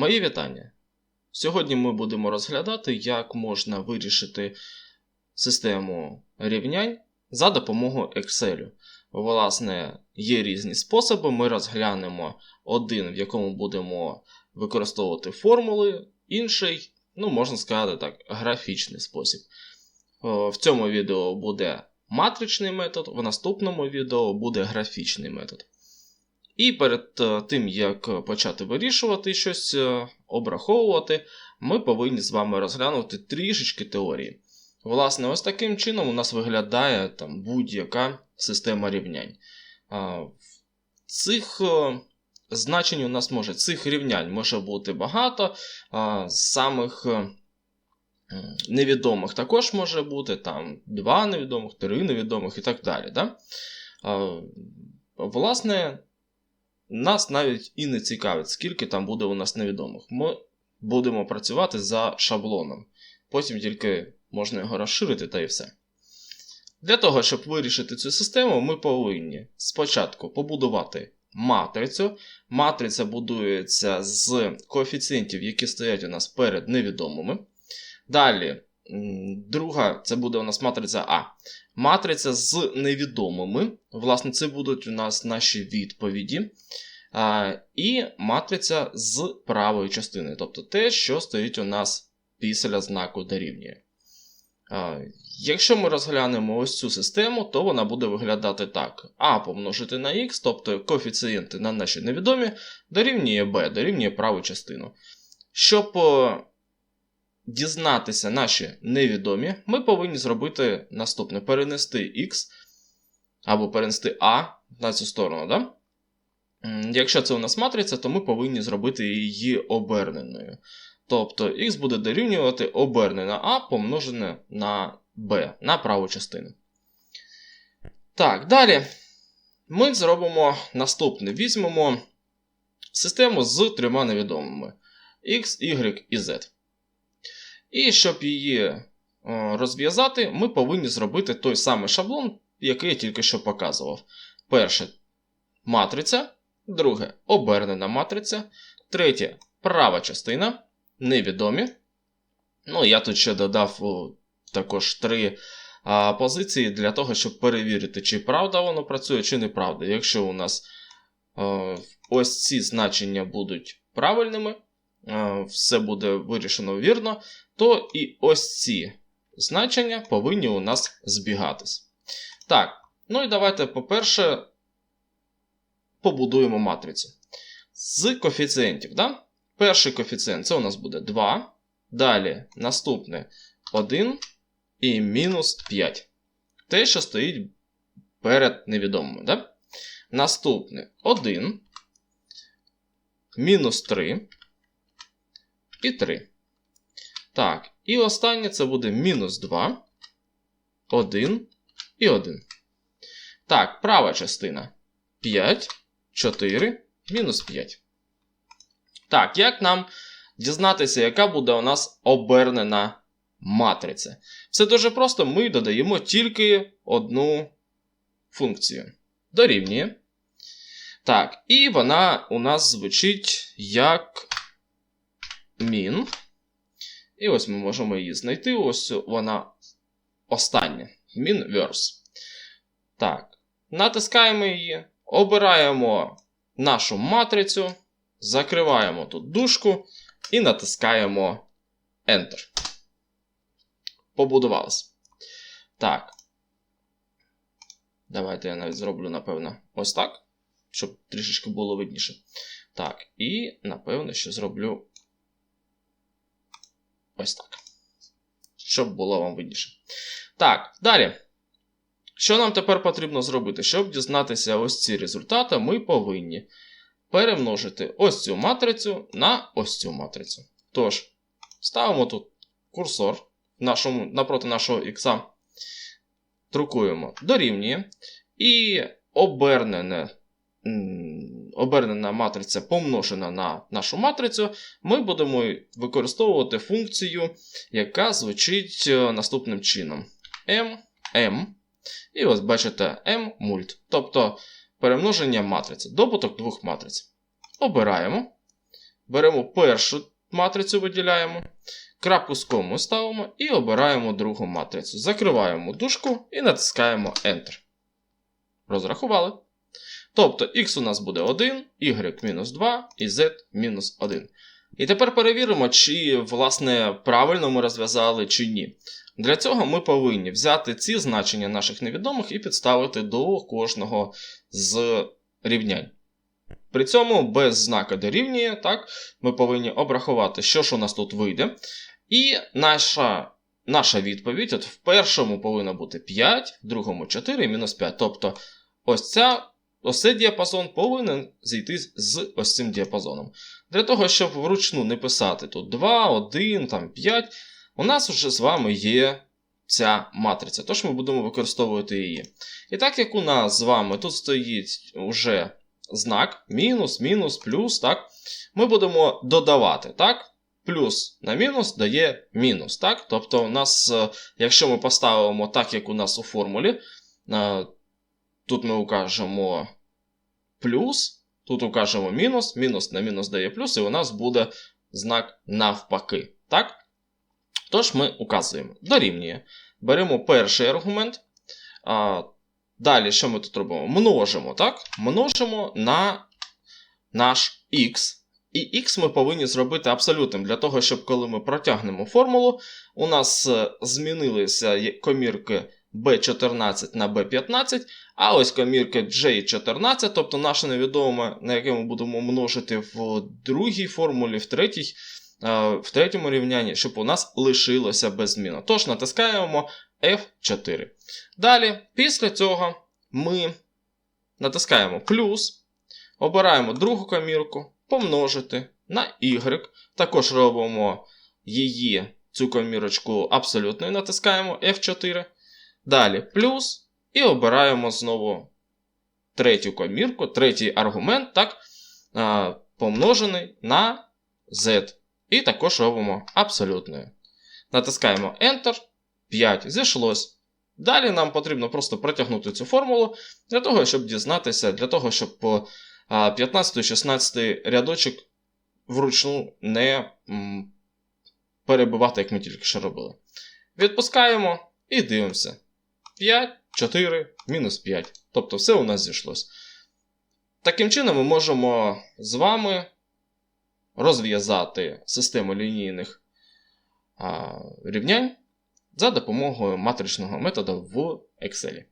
Мої вітання! Сьогодні ми будемо розглядати, як можна вирішити систему рівнянь за допомогою Excel. Власне, є різні способи. Ми розглянемо один, в якому будемо використовувати формули, інший, ну, можна сказати так, графічний спосіб. В цьому відео буде матричний метод, в наступному відео буде графічний метод. І перед е, тим, як почати вирішувати щось, е, обраховувати, ми повинні з вами розглянути трішечки теорії. Власне, ось таким чином у нас виглядає там будь-яка система рівнянь. Цих е, значень у нас може, цих рівнянь може бути багато, самих е, невідомих також може бути там два невідомих, три невідомих і так далі. Да? Власне, нас навіть і не цікавить, скільки там буде у нас невідомих. Ми будемо працювати за шаблоном. Потім тільки можна його розширити та і все. Для того, щоб вирішити цю систему, ми повинні спочатку побудувати матрицю. Матриця будується з коефіцієнтів, які стоять у нас перед невідомими. Далі, друга, це буде у нас матриця А. Матриця з невідомими. Власне, це будуть у нас наші відповіді. А, І матриця з правої частини, тобто те, що стоїть у нас після знаку дорівнює. Якщо ми розглянемо ось цю систему, то вона буде виглядати так: А помножити на х, тобто коефіцієнти на наші невідомі, дорівнює b, дорівнює праву частину. Щоб е, дізнатися наші невідомі, ми повинні зробити наступне: перенести х або перенести А на цю сторону. Да? Якщо це у нас матриця, то ми повинні зробити її оберненою. Тобто х буде дорівнювати обернене А помножене на b, на праву частину. Так, далі ми зробимо наступне: візьмемо систему з трьома невідомими x, y і z. І щоб її е, розв'язати, ми повинні зробити той самий шаблон, який я тільки що показував. Перше матриця, друге обернена матриця, третє права частина, невідомі. Ну, я тут ще додав також три а, позиції для того, щоб перевірити, чи правда воно працює, чи неправда. Якщо у нас е, ось ці значення будуть правильними, все буде вирішено вірно, то і ось ці значення повинні у нас збігатись. Так, ну і давайте, по-перше, побудуємо матрицю. З коефіцієнтів. Да? Перший коефіцієнт це у нас буде 2. Далі наступне 1 і мінус 5. Те, що стоїть перед невідомими. Да? Наступне 1, мінус 3 і 3. Так, і останнє це буде мінус 2, 1 і 1. Так, права частина 5, 4, мінус 5. Так, як нам дізнатися, яка буде у нас обернена матриця? Все дуже просто, ми додаємо тільки одну функцію. Дорівнює. Так, і вона у нас звучить як min. І ось ми можемо її знайти. Ось вона остання. Minverse. Так, натискаємо її, обираємо нашу матрицю. Закриваємо тут дужку і натискаємо Enter. Побудувалось. Так. Давайте я навіть зроблю, напевно, ось так, щоб трішечки було видніше. Так, і, напевно, ще зроблю ось так. Щоб було вам видніше. Так, далі. Що нам тепер потрібно зробити? Щоб дізнатися ось ці результати, ми повинні перемножити ось цю матрицю на ось цю матрицю. Тож, ставимо тут курсор нашому, напроти нашого х, друкуємо дорівнює. І обернене, обернена матриця помножена на нашу матрицю, ми будемо використовувати функцію, яка звучить е, наступним чином: m, m. І ось бачите m мульт. Тобто перемноження матриці, добуток двох матриць. Обираємо. беремо першу матрицю, виділяємо, крапку з кому ставимо і обираємо другу матрицю. Закриваємо дужку і натискаємо Enter. Розрахували. Тобто x у нас буде 1, y мінус 2 і z мінус 1. І тепер перевіримо, чи власне правильно ми розв'язали чи ні. Для цього ми повинні взяти ці значення наших невідомих і підставити до кожного з рівнянь. При цьому без знака дорівнює, так, ми повинні обрахувати, що ж у нас тут вийде. І наша наша відповідь от в першому повинна бути 5, в другому 4 мінус 5. Тобто ось ця, ось цей діапазон повинен зійти з ось цим діапазоном. Для того, щоб вручну не писати тут 2, 1, там 5, у нас вже з вами є ця матриця. Тож ми будемо використовувати її. І так як у нас з вами тут стоїть уже знак мінус, мінус, плюс, так, ми будемо додавати. так? Плюс на мінус дає мінус. так? Тобто, у нас, е, якщо ми поставимо так, як у нас у формулі, е, тут ми укажемо плюс, тут укажемо мінус, мінус на мінус дає плюс, і у нас буде знак навпаки. так? Тож ми указуємо. Дорівнює. Беремо перший аргумент. А, Далі, що ми тут робимо? Множимо, так? Множимо на наш х. І х ми повинні зробити абсолютним для того, щоб коли ми протягнемо формулу, у нас е, змінилися комірки b14 на b15, а ось комірки J14, тобто наше невідоме, на яке ми будемо множити в другій формулі, в третій, е, в третьому рівнянні, щоб у нас лишилося без зміни. Тож натискаємо F4. Далі, після цього ми натискаємо плюс, обираємо другу комірку, помножити на Y. Також робимо її, цю комірочку абсолютною, натискаємо F4. Далі плюс. І обираємо знову третю комірку, третій аргумент, так, помножений на Z. І також робимо абсолютною. Натискаємо Enter. 5 зійшлось. Далі нам потрібно просто протягнути цю формулу для того, щоб дізнатися, для того, щоб по 15-16 рядочок вручну не перебивати, як ми тільки що робили. Відпускаємо і дивимося. 5, 4, мінус 5. Тобто все у нас зійшлось. Таким чином, ми можемо з вами розв'язати систему лінійних рівнянь за допомогою матричного методу в Excel.